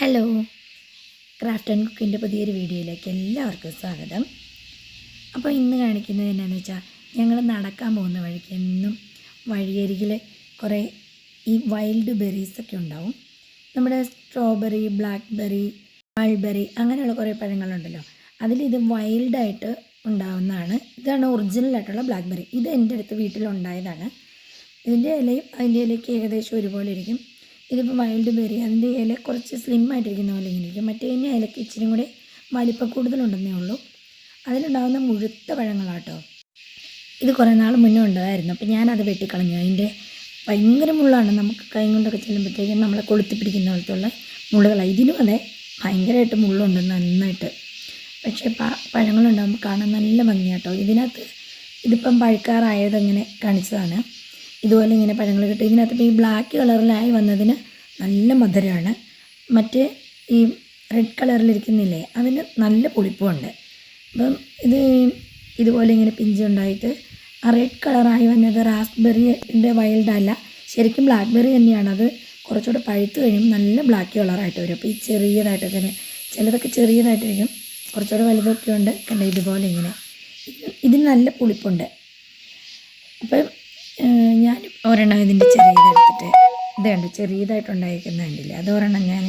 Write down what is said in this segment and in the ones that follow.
Hello craft and കുക്കിന്റെ പുതിയൊരു വീഡിയോയിലേക്ക് എല്ലാവർക്കും സ്വാഗതം. അപ്പോൾ ഇന്ന് കാണിക്കുന്നത് എന്നാന്ന് വെച്ചാൽ ഞങ്ങൾ നടക്കാൻ പോകുന്ന വഴിക്ക് എന്നും വഴിയരികിൽ കുറേ ഈ വൈൽഡ് ബെറീസൊക്കെ ഉണ്ടാവും. നമ്മുടെ സ്ട്രോബെറി ബ്ലാക്ക്ബെറി മൾബെറി അങ്ങനെയുള്ള കുറേ പഴങ്ങളുണ്ടല്ലോ. അതിലിത് വൈൽഡായിട്ട് ഉണ്ടാവുന്നതാണ്. ഇതാണ് ഒറിജിനലായിട്ടുള്ള ബ്ലാക്ക്ബെറി ഇത് എന്റെ അടുത്ത് വീട്ടിലുണ്ടായതാണ്. ഇതിന്റെ ഇലയും അതിന്റെ ഇലയ്ക്ക് ഏകദേശം ഒരുപോലെ ഇരിക്കും. ഇതിപ്പോൾ വൈൽഡ് ബെറി അതിന്റെ ഇല കുറച്ച് സ്ലിം ആയിട്ടിരിക്കുന്ന പോലെ ഇങ്ങനെ ഇരിക്കും മറ്റേ ഇനി ഇലക്ക് ഇച്ചിരി കൂടി വലിപ്പം കൂടുതലുണ്ടെന്നേ ഉള്ളൂ. അതിലുണ്ടാകുന്ന മുഴുത്ത പഴങ്ങളാട്ടോ. ഇത് കുറേ നാൾ മുന്നേ ഉണ്ടായിരുന്നു. അപ്പോൾ ഞാനത് വെട്ടിക്കളഞ്ഞു. അതിന്റെ ഭയങ്കര മുള്ളാണ്. നമുക്ക് കൈ കൊണ്ടൊക്കെ ചെല്ലുമ്പോഴത്തേക്കും നമ്മളെ കൊളുത്തി പിടിക്കുന്ന പോലത്തെ ഉള്ള മുള്ളുകളാണ് ഇതിനും അതെ ഭയങ്കരമായിട്ട് മുള്ളുണ്ട് നന്നായിട്ട്. പക്ഷേ പ പഴങ്ങളുണ്ടാകുമ്പോൾ കാണാൻ നല്ല ഭംഗിയാട്ടോ. ഇതിനകത്ത് ഇതിപ്പം പഴുക്കാറായത് അങ്ങനെ കാണിച്ചതാണ്. ഇതുപോലെ ഇങ്ങനെ പഴങ്ങൾ കിട്ടും. ഇതിനകത്ത് ഈ ബ്ലാക്ക് കളറിലായി വന്നതിന് നല്ല മധുരമാണ് മറ്റേ ഈ റെഡ് കളറിലിരിക്കുന്നില്ലേ അതിന് നല്ല പുളിപ്പുമുണ്ട് അപ്പം ഇത് ഇതുപോലെ ഇങ്ങനെ പിഞ്ചുണ്ടായിട്ട് ആ റെഡ് കളറായി വന്നത് റാസ്ബെറിന്റെ വൈൽഡ് അല്ല. ശരിക്കും ബ്ലാക്ക്ബെറി തന്നെയാണ് അത് കുറച്ചുകൂടെ പഴുത്ത് കഴിയുമ്പോൾ നല്ല ബ്ലാക്ക് കളറായിട്ട് വരും. അപ്പോൾ ഈ ചെറിയതായിട്ട് ഇങ്ങനെ ചിലതൊക്കെ ചെറിയതായിട്ടിരിക്കും. കുറച്ചുകൂടെ വലുതൊക്കെ ഉണ്ട്. കണ്ട ഇതുപോലെ ഇങ്ങനെ. ഇതിന് നല്ല പുളിപ്പുണ്ട്. അപ്പം ഞാൻ ഒരെണ്ണം ഇതിന്റെ ചെറിയതെടുത്തിട്ട് ഇത് കണ്ടു? ചെറിയതായിട്ടുണ്ടായിരിക്കുന്ന കണ്ടില്ലേ? അത് ഒരെണ്ണം ഞാൻ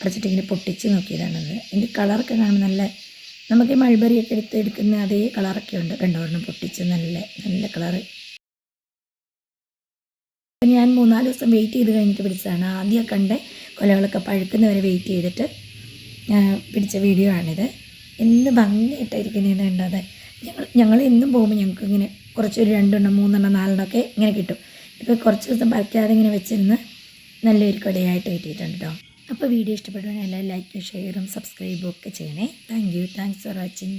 പറിച്ചിട്ട് ഇങ്ങനെ പൊട്ടിച്ച് നോക്കിയതാണത്. ഇതിന്റെ കളറൊക്കെ കാണുമ്പോൾ നല്ല നമുക്ക് ഈ മൾബറിയൊക്കെ എടുത്ത് എടുക്കുന്ന അതേ കളറൊക്കെ ഉണ്ട്. കണ്ടോ? പൊട്ടിച്ച് നല്ല നല്ല കളറ്. അപ്പം ഞാൻ മൂന്നാൽ ദിവസം വെയിറ്റ് ചെയ്ത് കഴിഞ്ഞിട്ട് പിടിച്ചതാണ്. ആദ്യം കണ്ട് കൊലകളൊക്കെ പഴുക്കുന്നവരെ വെയിറ്റ് ചെയ്തിട്ട് പിടിച്ച വീഡിയോ ആണിത്. എന്ത് ഭംഗിയായിട്ടായിരിക്കുന്നതെന്ന് കണ്ടത് ഞങ്ങൾ ഞങ്ങൾ എന്നും പോകുമ്പോൾ ഞങ്ങൾക്ക് ഇങ്ങനെ കുറച്ച് ഒരു രണ്ടെണ്ണം മൂന്നെണ്ണം നാലെണ്ണം ഒക്കെ ഇങ്ങനെ കിട്ടും. ഇപ്പോൾ കുറച്ച് ദിവസം പറിക്കാതെ ഇങ്ങനെ വെച്ചിരുന്ന് നല്ലൊരു കൊലയായിട്ട് കിട്ടിയിട്ടുണ്ട് കേട്ടോ അപ്പോൾ വീഡിയോ ഇഷ്ടപ്പെടുവാൻ എല്ലാവരും ലൈക്കും ഷെയറും സബ്സ്ക്രൈബും ഒക്കെ ചെയ്യണേ. Thank you thanks for watching